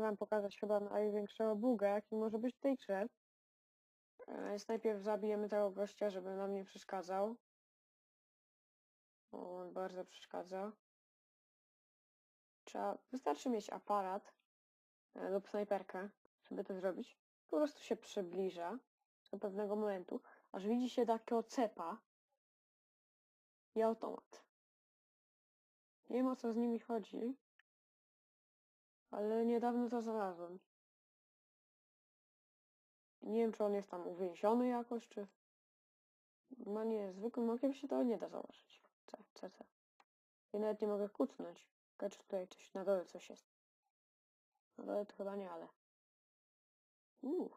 wam pokazać chyba największego buga, jaki może być w tej grze. E, Więc najpierw zabijemy tego gościa, żeby nam nie przeszkadzał. O, on bardzo przeszkadza. Trzeba, wystarczy mieć aparat e, lub snajperkę, żeby to zrobić. Po prostu się przybliża do pewnego momentu, aż widzi się takiego cepa i automat. Nie wiem o co z nimi chodzi, ale niedawno to znalazłem. Nie wiem, czy on jest tam uwięziony jakoś, czy... Normalnie zwykłym okiem się to nie da zauważyć. C, C, C. Ja nawet nie mogę kucnąć. Czy tutaj coś, na dole coś jest. Na dole to chyba nie, ale... Uuu.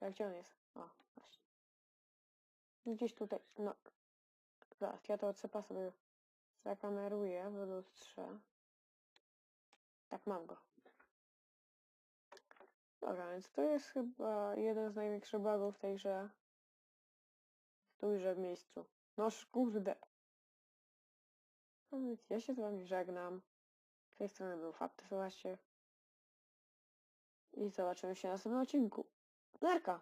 Jak gdzie on jest? O, właśnie. Gdzieś tutaj, no. Zaraz, ja to odsypa sobie zakameruję w lustrze. Tak, mam go. Dobra, więc to jest chyba jeden z największych bugów tej grze. Stójże w miejscu. No kurde. No więc ja się z wami żegnam. Z tej strony był Fakty, słuchajcie. I zobaczymy się na następnym odcinku. Nerka!